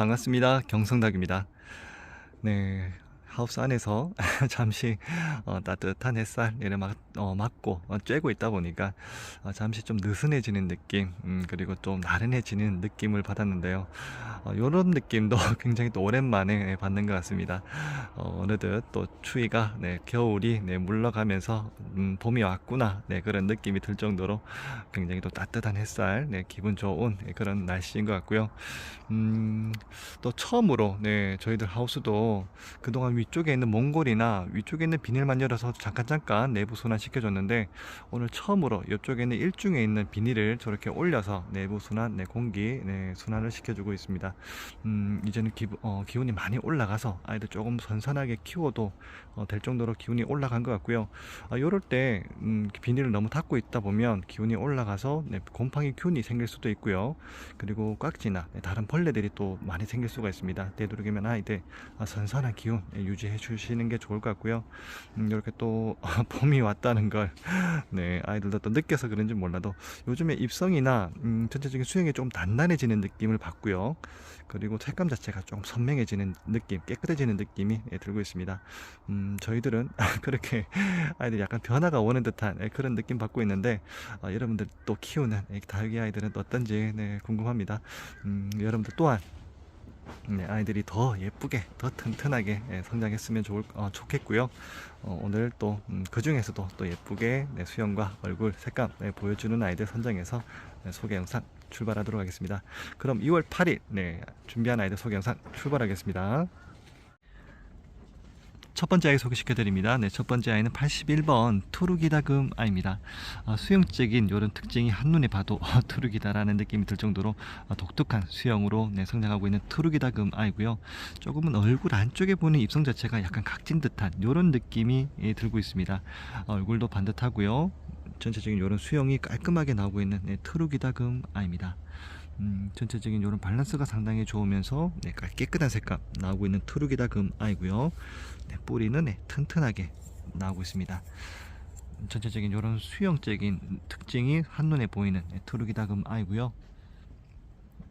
반갑습니다. 경성닭입니다. 네, 하우스 안에서 잠시 어, 따뜻한 햇살 이래 막, 어, 맞고 어, 쬐고 있다 보니까 어, 잠시 좀 느슨해지는 느낌 음, 그리고 좀 나른해지는 느낌을 받았는데요. 어, 이런 느낌도 굉장히 또 오랜만에 받는 것 같습니다. 어, 느덧 또 추위가 네, 겨울이 네, 물러가면서 음, 봄이 왔구나 네, 그런 느낌이 들 정도로 굉장히 또 따뜻한 햇살 네, 기분 좋은 네, 그런 날씨인 것 같고요. 음, 또 처음으로 네, 저희들 하우스도 그동안 위 쪽에 있는 몽골이나 위쪽에 있는 비닐만 열어서 잠깐 잠깐 내부 순환 시켜줬는데 오늘 처음으로 이쪽에 있는 일중에 있는 비닐을 저렇게 올려서 내부 순환, 내 공기 네, 순환을 시켜주고 있습니다. 음, 이제는 기, 어, 기온이 많이 올라가서 아이들 조금 선선하게 키워도 어, 될 정도로 기온이 올라간 것 같고요. 아, 요럴 때 음, 비닐을 너무 닫고 있다 보면 기온이 올라가서 네, 곰팡이 균이 생길 수도 있고요. 그리고 꽉지나 네, 다른 벌레들이 또 많이 생길 수가 있습니다. 되도록이면 아이들 아, 선선한 기온 네, 유지 해 주시는 게 좋을 것 같고요. 음, 이렇게 또 봄이 왔다는 걸 네, 아이들도 또 느껴서 그런지 몰라도 요즘에 입성이나 음, 전체적인 수영이 좀 단단해지는 느낌을 받고요. 그리고 색감 자체가 조금 선명해지는 느낌, 깨끗해지는 느낌이 예, 들고 있습니다. 음, 저희들은 그렇게 아이들 약간 변화가 오는 듯한 예, 그런 느낌 받고 있는데 어, 여러분들 또 키우는 예, 다육이 아이들은 어떤지 네, 궁금합니다. 음, 여러분들 또한 네, 아이들이 더 예쁘게, 더 튼튼하게 예, 성장했으면 좋을, 어, 좋겠고요. 어, 오늘 또, 음, 그 중에서도 또 예쁘게 네, 수영과 얼굴 색감 네, 보여주는 아이들 선정해서 네, 소개 영상 출발하도록 하겠습니다. 그럼 2월 8일 네, 준비한 아이들 소개 영상 출발하겠습니다. 첫 번째 아이 소개시켜 드립니다. 네, 첫 번째 아이는 81번 투르기다금 아이입니다. 아, 수영적인 이런 특징이 한눈에 봐도 아, 투르기다라는 느낌이 들 정도로 아, 독특한 수영으로 네, 성장하고 있는 투르기다금 아이고요. 조금은 얼굴 안쪽에 보는 입성 자체가 약간 각진 듯한 이런 느낌이 예, 들고 있습니다. 아, 얼굴도 반듯하고요. 전체적인 이런 수영이 깔끔하게 나오고 있는 네, 투르기다금 아이입니다. 음, 전체적인 이런 밸런스가 상당히 좋으면서 네, 깔- 깨끗한 색감 나오고 있는 투르기다 금 아이고요. 네, 뿌리는 네, 튼튼하게 나오고 있습니다. 전체적인 이런 수영적인 특징이 한눈에 보이는 네, 투르기다 금 아이고요.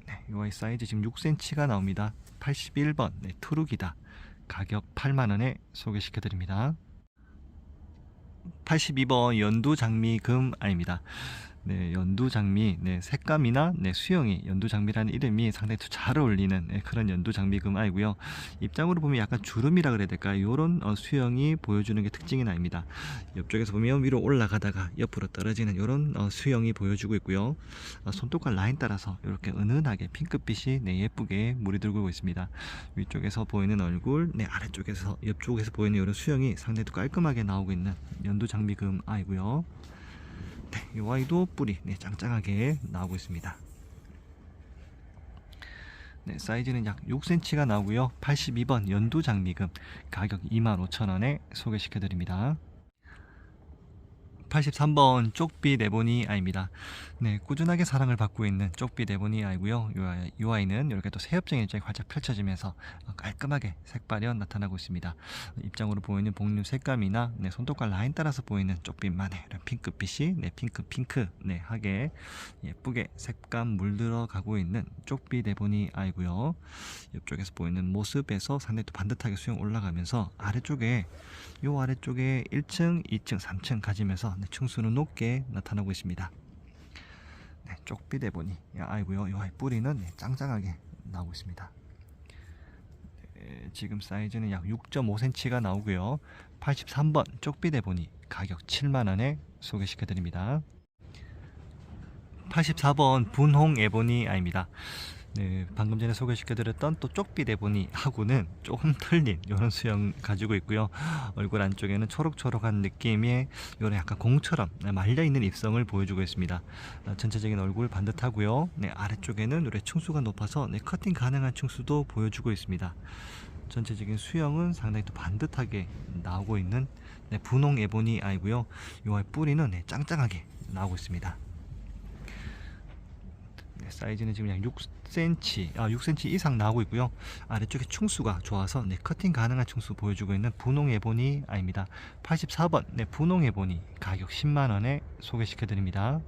네, 이 사이즈 지금 6cm가 나옵니다. 81번 네, 투르기다 가격 8만원에 소개시켜 드립니다. 82번 연두 장미 금 아입니다. 네, 연두 장미, 네, 색감이나 네, 수영이 연두 장미라는 이름이 상당히 또잘 어울리는 네, 그런 연두 장미 금 아이고요. 입장으로 보면 약간 주름이라 그래야 될까요? 이런 어, 수영이 보여주는 게 특징이 나입니다. 옆쪽에서 보면 위로 올라가다가 옆으로 떨어지는 이런 어, 수영이 보여주고 있고요. 어, 손톱과 라인 따라서 이렇게 은은하게 핑크빛이 네, 예쁘게 물이 들고 있습니다. 위쪽에서 보이는 얼굴, 네, 아래쪽에서 옆쪽에서 보이는 이런 수영이 상당히 또 깔끔하게 나오고 있는 연두 장미금 아이고요. 네, 이 아이도 뿌리 네, 짱짱하게 나오고 있습니다. 네, 사이즈는 약 6cm가 나오고요. 82번 연두 장미금 가격 25,000원에 소개시켜 드립니다. 83번 쪽비 네보니 아이입니다. 네, 꾸준하게 사랑을 받고 있는 쪽비 네보니 아이고요. 이, 아이, 이 아이는 이렇게 또 새엽적인 입장이 활짝 펼쳐지면서 어, 깔끔하게 색발연 나타나고 있습니다. 입장으로 보이는 복류 색감이나 네, 손톱과 라인 따라서 보이는 쪽빛만의 이런 핑크빛이 네, 핑크 핑크 네, 하게 예쁘게 색감 물들어 가고 있는 쪽비 네보니 아이고요. 옆쪽에서 보이는 모습에서 상당히 또 반듯하게 수영 올라가면서 아래쪽에 요 아래쪽에 1층, 2층, 3층 가지면서 네, 층수는 높게 나타나고 있습니다. 네, 쪽비 대 보니 아이고요. 요 아이 뿌리는 네, 짱짱하게 나오고 있습니다. 네, 지금 사이즈는 약 6.5cm가 나오고요. 83번 쪽비 대 보니 가격 7만원에 소개시켜 드립니다. 84번 분홍 에보니 아입니다. 네, 방금 전에 소개시켜드렸던 또 쪽비 대보니 하고는 조금 틀린 이런 수영 가지고 있고요. 얼굴 안쪽에는 초록초록한 느낌의 이런 약간 공처럼 말려 있는 입성을 보여주고 있습니다. 어, 전체적인 얼굴 반듯하고요. 네, 아래쪽에는 이렇게 층수가 높아서 네, 커팅 가능한 층수도 보여주고 있습니다. 전체적인 수영은 상당히 또 반듯하게 나오고 있는 네, 분홍 에보니 아이고요. 이 아이 뿌리는 네, 짱짱하게 나오고 있습니다. 네, 사이즈는 지금 약 6cm, 아 6cm 이상 나오고 있고요. 아래쪽에 충수가 좋아서 네, 커팅 가능한 충수 보여주고 있는 분홍 에보니 아입니다. 84번 네, 분홍 에보니 가격 10만 원에 소개시켜 드립니다.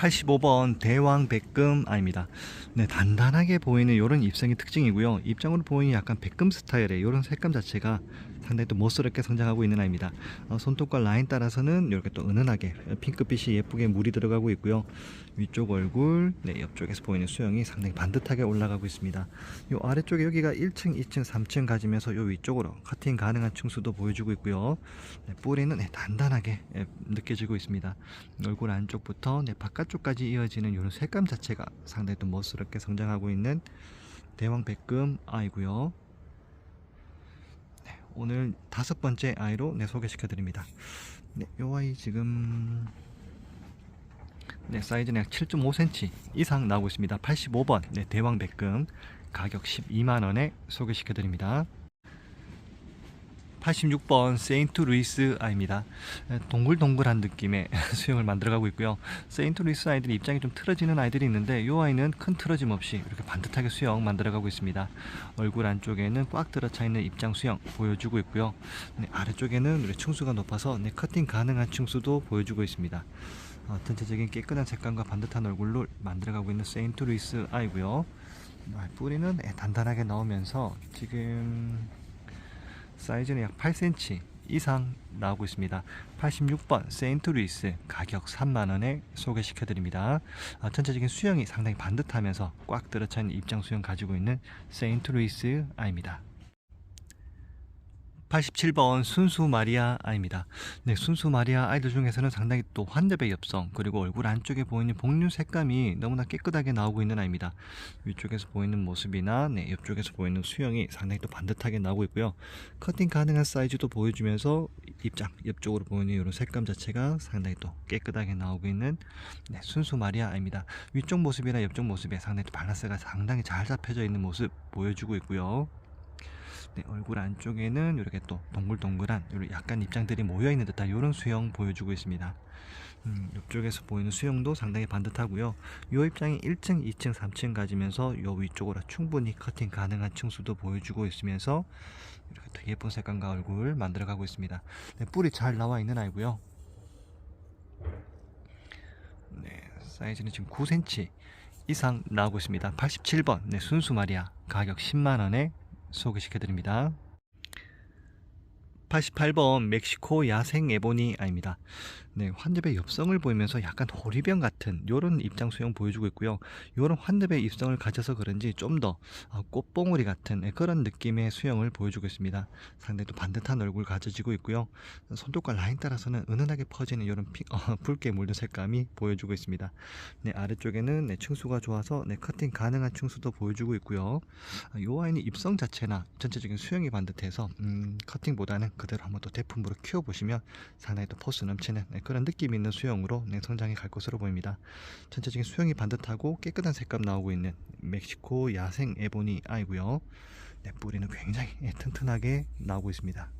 85번 대왕 백금 아입니다. 네, 단단하게 보이는 이런 입성이 특징이고요. 입장으로 보이는 약간 백금 스타일의 이런 색감 자체가 상당히 또 멋스럽게 성장하고 있는 아입니다. 어, 손톱과 라인 따라서는 이렇게 또 은은하게 핑크빛이 예쁘게 물이 들어가고 있고요. 위쪽 얼굴, 네, 옆쪽에서 보이는 수영이 상당히 반듯하게 올라가고 있습니다. 요 아래쪽에 여기가 1층, 2층, 3층 가지면서 요 위쪽으로 커팅 가능한 층수도 보여주고 있고요. 네, 뿌리는 네, 단단하게 예, 느껴지고 있습니다. 얼굴 안쪽부터 네, 바깥쪽까지 이어지는 이런 색감 자체가 상당히 또 멋스럽게 성장하고 있는 대왕 백금 아이고요. 네, 오늘 다섯 번째 아이로 네, 소개시켜 드립니다. 네, 요 아이 지금 네, 사이즈는 약 7.5cm 이상 나오고 있습니다. 85번 네, 대왕 백금 가격 12만 원에 소개시켜 드립니다. 86번 세인트 루이스 아입니다. 동글동글한 느낌의 수영을 만들어가고 있고요. 세인트 루이스 아이들이 입장이 좀 틀어지는 아이들이 있는데 이 아이는 큰 틀어짐 없이 이렇게 반듯하게 수영 만들어가고 있습니다. 얼굴 안쪽에는 꽉 들어차 있는 입장 수영 보여주고 있고요. 네, 아래쪽에는 층수가 높아서 네, 커팅 가능한 층수도 보여주고 있습니다. 어, 전체적인 깨끗한 색감과 반듯한 얼굴로 만들어가고 있는 세인트 루이스 아이고요. 아, 뿌리는 네, 단단하게 나오면서 지금 사이즈는 약 8cm 이상 나오고 있습니다. 86번 세인트 루이스 가격 3만원에 소개시켜 드립니다. 아, 전체적인 수영이 상당히 반듯하면서 꽉 있는 입장 수영 가지고 있는 세인트 루이스 아입니다. 87번 순수 마리아 아입니다. 네, 순수 마리아 아이들 중에서는 상당히 또 환대배 엽성 그리고 얼굴 안쪽에 보이는 복류 색감이 너무나 깨끗하게 나오고 있는 아입니다. 위쪽에서 보이는 모습이나 네, 옆쪽에서 보이는 수영이 상당히 또 반듯하게 나오고 있고요. 커팅 가능한 사이즈도 보여주면서 입장 옆쪽으로 보이는 이런 색감 자체가 상당히 또 깨끗하게 나오고 있는 네, 순수 마리아 아입니다. 위쪽 모습이나 옆쪽 모습에 상당히 또 밸런스가 상당히 잘 잡혀져 있는 모습 보여주고 있고요. 네, 얼굴 안쪽에는 이렇게 또 동글동글한 약간 입장들이 모여 있는 듯한 이런 수영 보여주고 있습니다. 음, 이쪽에서 보이는 수영도 상당히 반듯하고요. 이 입장이 1층, 2층, 3층 가지면서 이 위쪽으로 충분히 커팅 가능한 층수도 보여주고 있으면서 이렇게 되게 예쁜 색감과 얼굴 만들어가고 있습니다. 네, 뿔이 잘 나와 있는 아이고요. 네, 사이즈는 지금 9cm 이상 나오고 있습니다. 87번 네, 순수 마리아 가격 10만원에 소개시켜 드립니다. 88번 멕시코 야생 에보니 아입니다. 네, 환엽의 엽성을 보이면서 약간 호리병 같은 이런 입장 수영 보여주고 있고요. 이런 환엽의 입성을 가져서 그런지 좀 더 꽃봉오리 같은 네, 그런 느낌의 수영을 보여주고 있습니다. 상당히 또 반듯한 얼굴 가져지고 있고요. 손톱과 라인 따라서는 은은하게 퍼지는 이런 피, 어, 붉게 물든 색감이 보여주고 있습니다. 네, 아래쪽에는 네, 층수가 좋아서 네, 커팅 가능한 층수도 보여주고 있고요. 이 아이는 입성 자체나 전체적인 수영이 반듯해서 음, 커팅보다는 그대로 한번 또 제품으로 키워보시면 상당히 또 포스 넘치는 네, 그런 느낌 있는 수영으로 네, 성장해 갈 것으로 보입니다. 전체적인 수영이 반듯하고 깨끗한 색감 나오고 있는 멕시코 야생 에보니 아이고요. 네, 뿌리는 굉장히 예, 튼튼하게 나오고 있습니다.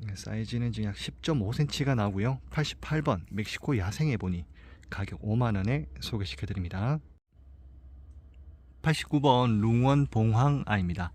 네, 사이즈는 지금 약 10.5cm가 나오고요. 88번 멕시코 야생 에보니 가격 5만원에 소개시켜 드립니다. 89번 룽원 봉황 아입니다.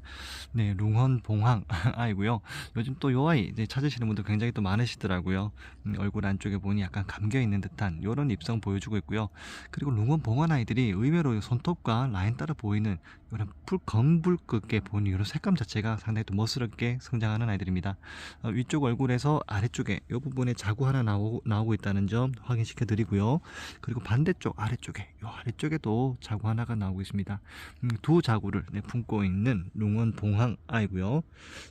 네, 룽원 봉황 아이고요. 요즘 또 요 아이 찾으시는 분들 굉장히 또 많으시더라고요. 음, 얼굴 안쪽에 보니 약간 감겨 있는 듯한 요런 입성 보여주고 있고요. 그리고 룽원 봉황 아이들이 의외로 손톱과 라인 따라 보이는 이런 풀 검붉게 보이는 이런 색감 자체가 상당히 또 멋스럽게 성장하는 아이들입니다. 어, 위쪽 얼굴에서 아래쪽에 이 부분에 자구 하나 나오, 나오고 있다는 점 확인시켜 드리고요. 그리고 반대쪽 아래쪽에 이 아래쪽에도 자구 하나가 나오고 있습니다. 음, 두 자구를 네, 품고 있는 룽원 봉황 아이고요.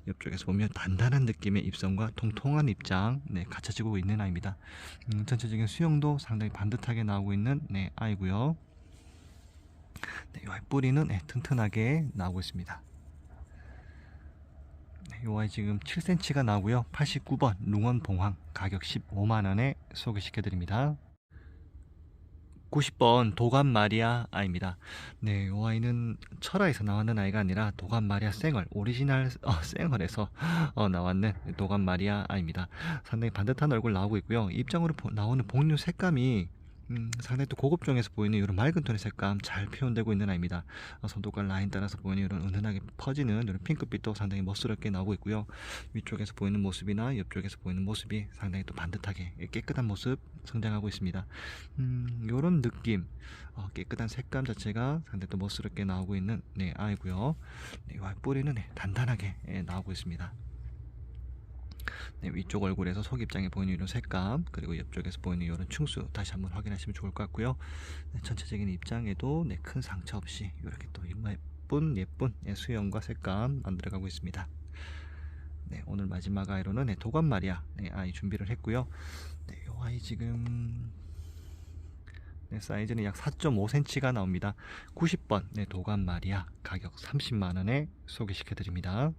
옆쪽에서 보면 단단한 느낌의 입성과 통통한 입장 네, 갖춰지고 있는 아이입니다. 음, 전체적인 수영도 상당히 반듯하게 나오고 있는 네, 아이고요. 네, 이 뿌리는 네, 튼튼하게 나오고 있습니다. 네, 이 아이 지금 7cm가 나오고요. 89번 룽원 봉황 가격 15만원에 소개시켜 드립니다. 90번 도감 마리아 아입니다. 네, 이 아이는 철화에서 나왔는 아이가 아니라 도감 마리아 생얼 오리지널 어, 생얼에서 어, 나왔는 도감 마리아 아입니다. 상당히 반듯한 얼굴 나오고 있고요. 입장으로 보, 나오는 복류 색감이 음, 상당히 또 고급종에서 보이는 이런 맑은 톤의 색감 잘 표현되고 있는 아이입니다. 어, 손톱과 라인 따라서 보이는 이런 은은하게 퍼지는 이런 핑크빛도 상당히 멋스럽게 나오고 있고요. 위쪽에서 보이는 모습이나 옆쪽에서 보이는 모습이 상당히 또 반듯하게 깨끗한 모습 성장하고 있습니다. 음, 이런 느낌, 어, 깨끗한 색감 자체가 상당히 또 멋스럽게 나오고 있는 네, 아이고요. 네, 이 뿌리는 네, 단단하게 예, 나오고 있습니다. 네, 위쪽 얼굴에서 속 입장에 보이는 이런 색감 그리고 옆쪽에서 보이는 이런 충수 다시 한번 확인하시면 좋을 것 같고요. 네, 전체적인 입장에도 네, 큰 상처 없이 이렇게 또 예쁜 예쁜 예, 수영과 색감 만들어가고 있습니다. 네, 오늘 마지막 아이로는 네, 도관 마리아 네, 아이 준비를 했고요. 네, 이 아이 지금 네, 사이즈는 약 4.5cm가 나옵니다. 90번 네, 도관 마리아 가격 30만 원에 소개시켜 드립니다.